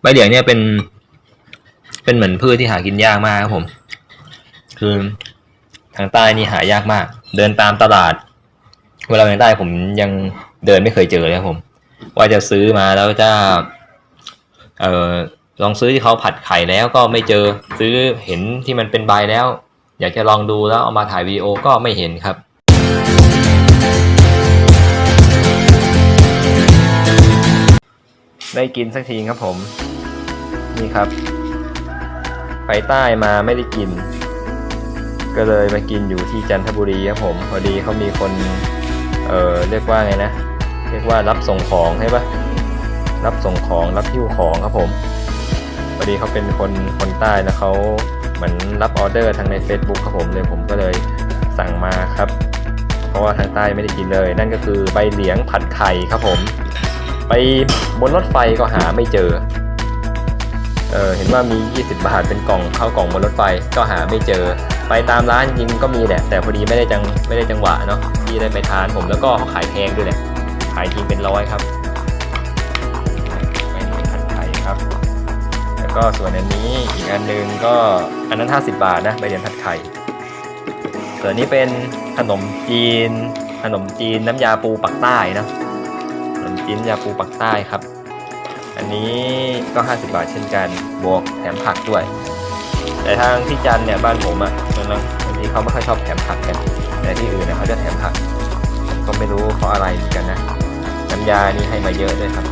ใบเหลียงเนี่ยเป็น เป็นเหมือนพืชที่หากินยากมากครับผม คือทางใต้นี่หายากมาก เดินตามตลาด เวลาไปทางใต้ผมยังเดินไม่เคยเจอเลยครับผม ว่าจะซื้อมาแล้วจะ เออลองซื้อที่เขาผัดไข่แล้วก็ไม่เจอซื้อเห็นที่มันเป็นใบแล้ว อยากจะลองดูแล้วเอามาถ่ายวีดีโอก็ไม่เห็นครับ ได้กินสักทีครับผม นี่ครับ ไปใต้มาไม่ได้กิน ก็เลยมากินอยู่ที่จันทบุรีครับผมพอดีเขามีคนเอ่อเรียกว่าไงนะ เรียกว่ารับส่งของใช่ปะรับส่งของรับหิ้วของครับผมพอดีเขาเป็นคนคนใต้แล้วเขาเหมือนรับออเดอร์ทางใน Facebook ครับผมเลยผมก็เลยสั่งมาครับ เพราะว่าทางใต้ไม่ได้กินเลย นั่นก็คือใบเหลียงผัดไข่ครับผม ไปบนรถไฟก็หาไม่เจอ เออเห็นว่ามี 20 บาทเป็นกล่องเข้ากล่องบนรถไฟก็หาไม่เจอ ไปตามร้านจริงก็มีแหละ แต่พอดีไม่ได้จังไม่ได้จังหวะเนาะที่ได้ไปทานผมแล้วก็เขาขายแพงด้วยแหละ ขายทีเป็นร้อยครับไม่มีผัดไข่ครับ แล้วก็ส่วนอันนี้อีกอันนึงก็อันนั้น 50 บาทนะใบเหลียงผัดไข่ส่วนนี้เป็นขนมจีนขนมจีนน้ำยาปูปักใต้นะ ขนมจีนยาปูปักใต้ครับ อันนี้ก็ 50 บาทเช่นกัน บวกแถมผักด้วย แต่ทางที่จันเนี่ยบ้านผมอะ่ะบางทีเขาไม่ค่อยชอบแถมผักกัน แต่ที่อื่นเนี่ยเขาจะแถมผัก ก็ไม่รู้เพราะอะไรเหมือนกันนะน้ำยานี่ให้มาเยอะด้วยครับ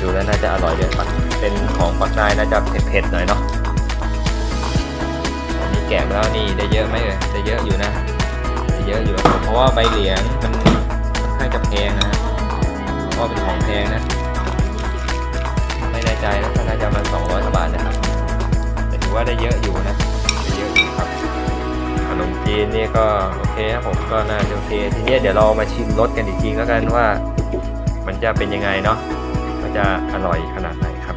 ดูแล้วน่าจะอร่อยด้วยปักเป็นของปักใต้น่าจะเผ็ดๆหน่อยเนาะนี่แกะแล้วนี่ได้เยอะไหมเอ่ยได้เยอะอยู่นะได้เยอะอยู่ เพราะว่าใบเหลียงมันค่อนข้างจะแพงนะฮะ ว่าเป็นของแพงนะ ไม่แน่ใจนะน่าจะประมาณ200กว่าบาทนะครับ แต่ถือว่าได้เยอะอยู่นะได้เยอะอยู่ครับ ขนมจีนนี่ก็โอเคครับผมก็น่าจะโอเค ทีนี้เดี๋ยวเรามาชิมรสกันอีกทีแล้วกันว่า มันจะเป็นยังไงเนาะ มันจะอร่อยขนาดไหนครับ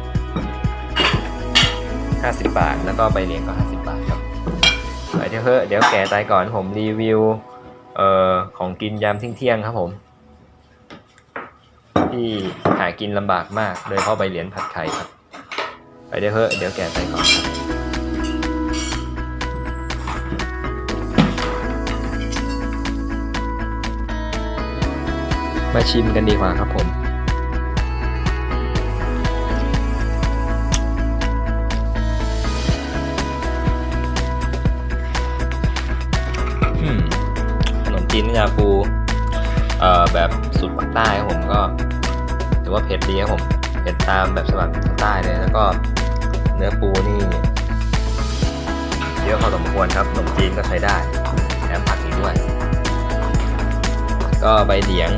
50 บาท แล้วก็ใบเหลียงก็ 50 บาทครับไปเดี๋ยวเถอะเดี๋ยวแกะตายก่อนผมรีวิวเอ่อของกินยามเที่ยงครับผม ที่หากินลำบากมากโดยเฉพาะใบเหลียญผัดไข่ครับ ไปเดี๋ยวเถอะเดี๋ยวแกะตายก่อนครับมาชิมกันดีกว่าครับผมขนมจีนน้ำยาปู เอ่อแบบสูตรปักใต้ครับผมก็ถือว่าเผ็ดดีครับผมเผ็ดตามแบบฉบับทางใต้เลยแล้วก็เนื้อปูนี่เยอะพอสมควรครับขนมจีนก็ใช้ได้แถมผักอีกด้วย ก็ใบเหลียง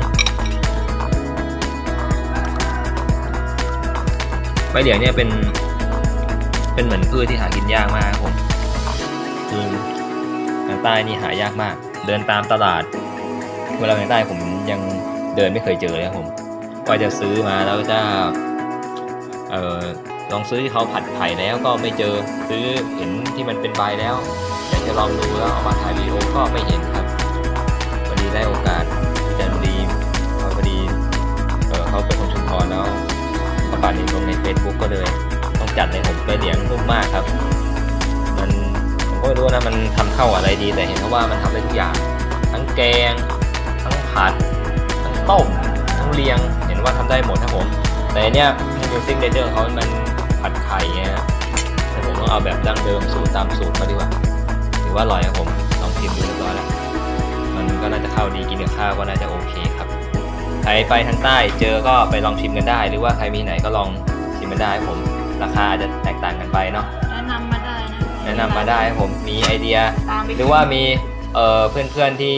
ใบเหลียงเนี่ยเป็น เป็นเหมือนพืชที่หากินยากมากครับผมคือทางใต้นี่หายากมาก เดินตามตลาด เวลาไปทางใต้ผมยังเดินไม่เคยเจอเลยครับผมว่าจะซื้อมาแล้วจะเออลองซื้อที่เขาผัดไข่แล้วก็ไม่เจอซื้อเห็นที่มันเป็นใบแล้วอยากจะลองดูแล้วเอามาถ่ายวีดีโอก็ไม่เห็นครับพอดีได้โอกาสจันทบุรีพอดีเออเขาเป็นคนชุมพรแล้วประกาศนี้ลงใน Facebook ก็เลย ต้องจัดให้ผมไปเลี้ยงนุ่มมากครับ มันผมก็ไม่รู้นะมันทำเข้าอะไรดีแต่เห็นเขาว่ามันทำได้ทุกอย่าง ทั้งแกง ผัดทั้งต้มทั้งเลียง เห็นว่าทำได้หมดครับผม แต่อันเนี้ยมิวสิกเนเจอร์เขามันผัดไข่ไงฮะแต่ผมต้องเอาแบบดั้งเดิมสูตรตามสูตรเขาดีกว่าถือว่าอร่อยครับผมลองชิมดูเรียบร้อยแล้วมันก็น่าจะเข้าดีกินกับข้าวก็น่าจะโอเคครับใครไปทางใต้เจอก็ไปลองชิมกันได้ หรือว่าใครมีไหนก็ลองชิมกันได้ครับผม ราคาอาจจะแตกต่างกันไปเนาะแนะนำมาได้นะแนะนำมาได้ครับผมมีไอเดียตามไปหรือว่ามีเอ่อเพื่อนๆที่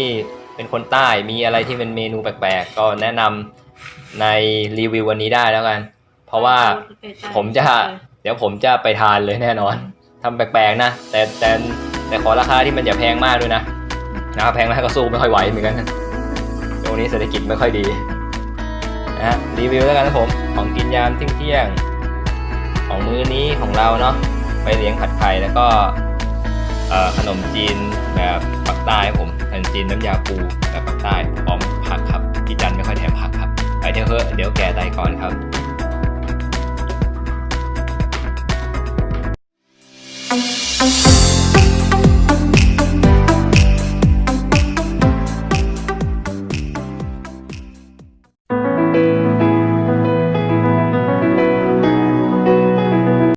เป็นคนใต้มีอะไรที่เป็นเมนูแปลกๆ ก็แนะนำในรีวิววันนี้ได้แล้วกัน เพราะว่าผมจะเดี๋ยวผมจะไปทานเลยแน่นอนทำแปลกๆนะ แต่แต่แต่ขอราคาที่มันอย่าแพงมากด้วยนะนะครับแพงมากก็สู้ไม่ค่อยไหวเหมือนกันช่วงนี้เศรษฐกิจไม่ค่อยดีนะฮะรีวิวแล้วกันนะผมของกินยามเที่ยงๆของมื้อนี้ของเราเนาะไปเลี้ยงผัดไข่แล้วก็เอ่อขนมจีนแบบปักใต้ครับผม ขนมจีนน้ำยาปูแบบปักใต้พร้อมผักครับพี่จันไม่ค่อยแถมผักครับไปเถอะเถอะเดี๋ยวแก่ไตก่อนครับ